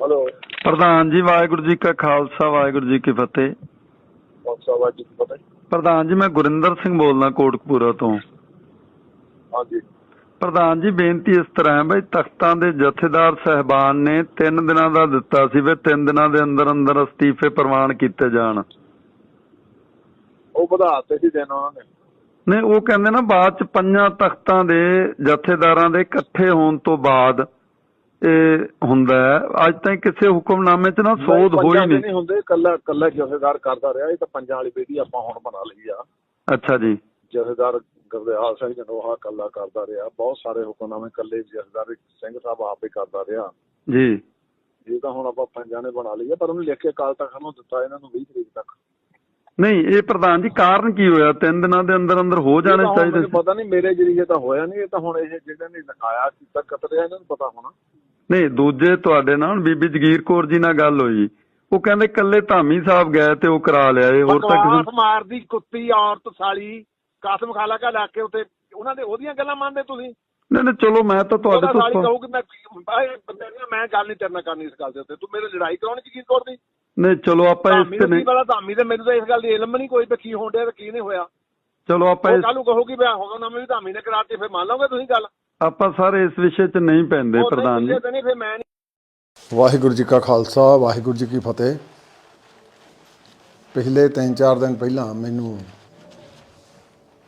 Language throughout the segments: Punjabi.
ਹੈਲੋ। ਪ੍ਰਧਾਨ ਜੀ ਵਾਹਿਗੁਰੂ ਜੀ ਕਾ ਖਾਲਸਾ ਵਾਹਿਗੁਰੂ ਜੀ ਕੀ ਫਤਿਹ। ਕੀ ਪ੍ਰਧਾਨ ਜੀ ਮੈਂ ਗੁਰਿੰਦਰ ਸਿੰਘ ਬੋਲਦਾ ਕੋਟਕਪੂਰਾ ਤੋਂ। ਹਾਂਜੀ। ਪ੍ਰਧਾਨ ਜੀ ਬੇਨਤੀ ਇਸ ਤਰ੍ਹਾਂ ਹੈ ਬਈ ਤਖਤਾਂ ਦੇ ਜਥੇਦਾਰ ਸਹਿਬਾਨ ਨੇ 3 ਦਿਨਾਂ ਦਾ ਦਿੱਤਾ ਸੀ ਵੀ 3 ਦਿਨਾਂ ਦੇ ਅੰਦਰ ਅੰਦਰ ਅਸਤੀਫੇ ਪ੍ਰਵਾਨ ਕੀਤੇ ਜਾਣ। ਉਹ ਵਧਾਤੇ ਸੀ ਦਿਨ ਉਹਨਾਂ ਨੇ। ਨਹੀਂ ਉਹ ਕਹਿੰਦੇ ਨਾ ਬਾਅਦ ਚ ਪੰਜਾਂ ਤਖਤਾਂ ਦੇ ਜਥੇਦਾਰਾਂ ਦੇ ਇਕੱਠੇ ਹੋਣ ਤੋਂ ਬਾਅਦ ਹੁੰਦਾ ਅੱਜ ਤਾਈਂ ਕਿਸੇ ਹੁਕਮਨਾਮੇ 'ਚ ਨਾ ਸੋਧ ਹੋਈ ਨਹੀਂ। ਹੁੰਦੇ ਕੱਲਾ ਕੱਲਾ ਜਥੇਦਾਰ ਕਰਦਾ ਰਿਹਾ। ਇਹ ਤਾਂ ਪੰਜਾਂ ਵਾਲੀ ਬੇਟੀ ਆਪਾਂ ਹੁਣ ਬਣਾ ਲਈ ਆ। ਅੱਛਾ ਜੀ। ਜਥੇਦਾਰ ਗੁਰਦਿਆਲ ਸਿੰਘ ਜਨੋਹਾ ਕੱਲਾ ਕਰਦਾ ਰਿਹਾ। ਬਹੁਤ ਸਾਰੇ ਹੁਕਮਨਾਮੇ ਕੱਲੇ ਜਥੇਦਾਰ ਸਿੰਘ ਸਾਹਿਬ ਆਪੇ ਕਰਦਾ ਰਿਹਾ। ਜੀ। ਇਹ ਤਾਂ ਹੁਣ ਆਪਾਂ ਪੰਜਾਂ ਨੇ ਬਣਾ ਲਈ ਆ ਪਰ ਉਹਨੂੰ ਲਿਖ ਕੇ ਕਾਲ ਤੱਕ ਨੂੰ ਦਿੱਤਾ ਇਹਨਾਂ ਨੂੰ 20 ਤਰੀਕ ਤੱਕ। ਨਹੀਂ ਇਹ ਪ੍ਰਧਾਨ ਜੀ ਕਾਰਨ ਕੀ ਹੋਇਆ? ਤਿੰਨ ਦਿਨਾਂ ਦੇ ਅੰਦਰ ਅੰਦਰ ਹੋ ਜਾਣੇ ਤਾਂ ਚਾਹੀਦੇ ਸੀ। ਪਤਾ ਨਹੀਂ ਮੇਰੇ ਜਰੀਏ ਤਾਂ ਹੋਇਆ ਨਹੀਂ ਇਹ ਤਾਂ ਹੁਣ ਇਹ ਜਿਹੜੇ ਨੇ ਲਿਖਾਇਆ ਕੀਤਾ ਕਤਰਿਆ ਇਹਨਾਂ ਨੂੰ ਪਤਾ ਹੋਣਾ। ਨਹੀਂ ਦੂਜੇ ਤੁਹਾਡੇ ਨਾਲ ਬੀਬੀ ਜਗੀਰ ਕੌਰ ਜੀ ਨਾਲ ਗੱਲ ਹੋਈ। ਉਹ ਕਹਿੰਦੇ ਕੱਲੇ ਧਾਮੀ ਸਾਹਿਬ ਗਏ ਤੇ ਉਹ ਕਰਾ ਲਿਆ ਇਹ ਹੋਰ ਤਾਂ ਕਿਸੇ ਮਾਰਦੀ ਕੁੱਤੀ ਔਰਤ ਸਾਲੀ ਕਾਸਮ ਖਾਲਾ ਕਾ ਲਾ ਕੇ ਉੱਤੇ ਉਹਨਾਂ ਦੇ ਉਹਦੀਆਂ ਗੱਲਾਂ ਮੰਨਦੇ ਤੁਸੀਂ? ਨਹੀਂ ਨਹੀਂ ਚਲੋ ਮੈਂ ਤਾਂ ਤੁਹਾਡੇ ਉਹਦਾ ਸਾਲੀ ਤੋਂ ਕਹੂਗੀ ਮੈਂ ਬੰਦੇ ਨੇ ਮੈਂ ਗੱਲ ਨਹੀਂ ਤੇਰੇ ਨਾਲ ਕਰਨੀ ਇਸ ਗੱਲ ਦੇ ਉੱਤੇ। ਤੂੰ ਮੇਰੇ ਲੜਾਈ ਕਰਾਉਣੀ ਜਗੀਰ ਕੌਰ ਦੀ? ਨਹੀਂ ਚਲੋ ਆਪਾਂ ਇਸ ਤੇ ਨਹੀਂ ਪਤਾ ਧਾਮੀ ਤੇ ਮੈਨੂੰ ਤਾਂ ਇਸ ਗੱਲ ਦੀ ਇਲਮ ਨਹੀਂ ਕੋਈ ਕੀ ਹੋਣ ਡਿਆ ਤੇ ਕੀ ਨਹੀਂ ਹੋਇਆ। ਚਲੋ ਆਪਾਂ ਕੱਲ ਨੂੰ ਕਹੂਗੀ ਮੈਂ ਹੋਗਾ ਨਾ ਮੈਂ ਵੀ ਧਾਮੀ ਨੇ ਕਰਾਤੀ ਫਿਰ ਮੰਨ ਲਓਗੇ ਤੁਸੀਂ ਗੱਲ? ਆਪਾਂ ਸਾਰੇ ਇਸ ਵਿਸ਼ੇ 'ਚ ਨਹੀਂ ਪੈਂਦੇ ਪ੍ਰਧਾਨ ਜੀ। ਨਹੀਂ ਫਿਰ ਮੈਂ ਵਾਹਿਗੁਰੂ ਜੀ ਕਾ ਖਾਲਸਾ ਵਾਹਿਗੁਰੂ ਜੀ ਕੀ ਫਤਿਹ। ਪਿਛਲੇ 3-4 ਦਿਨ ਪਹਿਲਾਂ ਮੈਨੂੰ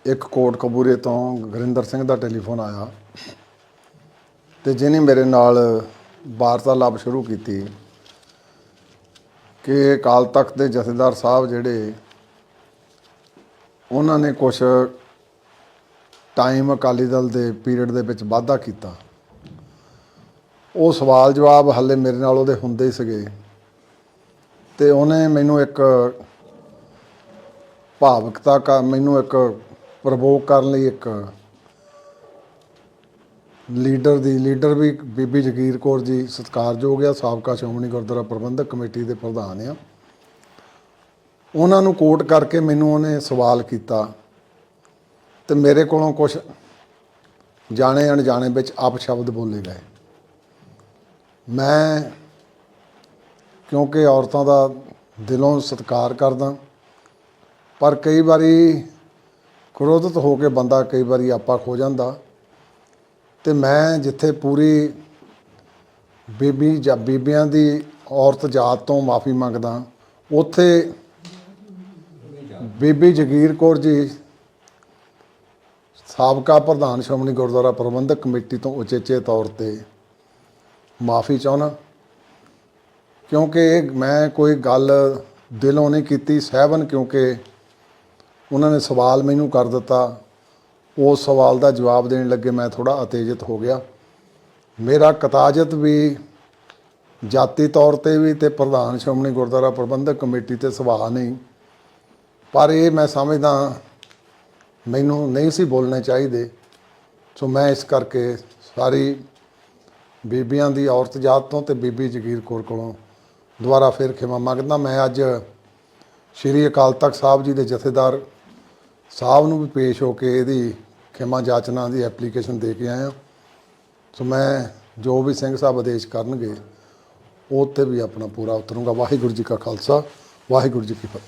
ਇੱਕ ਕੋਟ ਕਬੂਰੇ ਤੋਂ ਗੁਰਿੰਦਰ ਸਿੰਘ ਦਾ ਟੈਲੀਫੋਨ ਆਇਆ ਤੇ ਜਿਹਨੇ ਮੇਰੇ ਨਾਲ ਵਾਰਤਾਲਾਪ ਸ਼ੁਰੂ ਕੀਤੀ ਕਿ ਅਕਾਲ ਤਖਤ ਦੇ ਜਥੇਦਾਰ ਸਾਹਿਬ ਜਿਹੜੇ ਉਹਨਾਂ ਨੇ ਕੁਝ ਟਾਈਮ ਅਕਾਲੀ ਦਲ ਦੇ ਪੀਰੀਅਡ ਦੇ ਵਿੱਚ ਵਾਧਾ ਕੀਤਾ। ਉਹ ਸਵਾਲ ਜਵਾਬ ਹੱਲੇ ਮੇਰੇ ਨਾਲ ਉਹਦੇ ਹੁੰਦੇ ਸੀਗੇ। ਤੇ ਉਹਨੇ ਮੈਨੂੰ ਇੱਕ ਭਾਵਕਤਾ ਕਾ, ਮੈਨੂੰ ਇੱਕ ਪ੍ਰਵੋਕ ਕਰਨ ਲਈ ਇੱਕ ਲੀਡਰ ਦੀ ਲੀਡਰ ਵੀ ਬੀਬੀ ਜਗੀਰ ਕੌਰ ਜੀ ਸਤਿਕਾਰਯੋਗ ਆ, ਸਾਬਕਾ ਸ਼੍ਰੋਮਣੀ ਗੁਰਦੁਆਰਾ ਪ੍ਰਬੰਧਕ ਕਮੇਟੀ ਦੇ ਪ੍ਰਧਾਨ ਆ। ਉਹਨਾਂ ਨੂੰ ਕੋਟ ਕਰਕੇ ਮੈਨੂੰ ਉਹਨੇ ਸਵਾਲ ਕੀਤਾ। ਤੇ ਮੇਰੇ ਕੋਲੋਂ ਕੁਝ ਜਾਣੇ ਅਣਜਾਣੇ ਵਿੱਚ ਆਪ ਸ਼ਬਦ ਬੋਲੇ ਗਏ। ਮੈਂ ਕਿਉਂਕਿ ਔਰਤਾਂ ਦਾ ਦਿਲੋਂ ਸਤਿਕਾਰ ਕਰਦਾ, ਪਰ ਕਈ ਵਾਰੀ ਕ੍ਰੋਧਿਤ ਹੋ ਕੇ ਬੰਦਾ ਕਈ ਵਾਰੀ ਆਪਾ ਖੋ ਜਾਂਦਾ ਤੇ ਮੈਂ ਜਿੱਥੇ ਪੂਰੀ ਬੀਬੀ ਜਾਂ ਬੀਬੀਆਂ ਦੀ ਔਰਤ ਜਾਤ ਤੋਂ ਮਾਫੀ ਮੰਗਦਾ, ਉੱਥੇ ਬੀਬੀ ਜਗੀਰ ਕੌਰ ਜੀ ਸਾਬਕਾ ਪ੍ਰਧਾਨ ਸ਼੍ਰੋਮਣੀ ਗੁਰਦੁਆਰਾ ਪ੍ਰਬੰਧਕ ਕਮੇਟੀ ਤੋਂ ਉਚੇਚੇ ਤੌਰ ਤੇ ਮਾਫੀ ਚਾਹੁੰਦਾ। ਕਿਉਂਕਿ ਮੈਂ ਕੋਈ ਗੱਲ ਦਿਲੋਂ ਨਹੀਂ ਕੀਤੀ, ਸਹਿਬਨ ਕਿਉਂਕਿ ਉਹਨਾਂ ਨੇ ਸਵਾਲ ਮੈਨੂੰ ਕਰ ਦਿੱਤਾ। ਉਸ ਸਵਾਲ ਦਾ ਜਵਾਬ ਦੇਣ ਲੱਗੇ ਮੈਂ ਥੋੜਾ ਅਤੇਜਿਤ ਹੋ ਗਿਆ। ਮੇਰਾ ਕਤਾਜਤ ਵੀ ਜਾਤੀ ਤੌਰ ਤੇ ਵੀ ਤੇ ਪ੍ਰਧਾਨ ਸ਼੍ਰੋਮਣੀ ਗੁਰਦੁਆਰਾ ਪ੍ਰਬੰਧਕ ਕਮੇਟੀ ਤੇ ਸਵਾਲ ਨਹੀਂ। ਪਰ ਇਹ ਮੈਂ ਸਮਝਦਾ ਮੈਨੂੰ ਨਹੀਂ ਸੀ ਬੋਲਣੇ ਚਾਹੀਦੇ। ਸੋ ਮੈਂ ਇਸ ਕਰਕੇ ਸਾਰੀ ਬੀਬੀਆਂ ਦੀ ਔਰਤ ਜਾਤ ਤੋਂ ਤੇ ਬੀਬੀ ਜਗੀਰ ਕੌਰ ਕੋਲੋਂ ਦੁਬਾਰਾ ਫਿਰ ਖਿਮਾ ਮੰਗਦਾ। ਮੈਂ ਅੱਜ ਸ਼੍ਰੀ ਅਕਾਲ ਤਖਤ ਸਾਹਿਬ ਜੀ ਦੇ ਜਥੇਦਾਰ ਸਾਹਿਬ ਨੂੰ ਵੀ ਪੇਸ਼ ਹੋ ਕੇ ਇਹਦੀ ਖਿਮਾ ਜਾਚਨਾ ਦੀ ਐਪਲੀਕੇਸ਼ਨ ਦੇ ਕੇ ਆਇਆ। ਸੋ ਮੈਂ ਜੋ ਵੀ ਸਿੰਘ ਸਾਹਿਬ ਆਦੇਸ਼ ਕਰਨਗੇ, ਉਹ ਤੇ ਵੀ ਆਪਣਾ ਪੂਰਾ ਉਤਰੂੰਗਾ। ਵਾਹਿਗੁਰੂ ਜੀ ਕਾ ਖਾਲਸਾ, ਵਾਹਿਗੁਰੂ ਜੀ ਕੀ ਫਤਿਹ।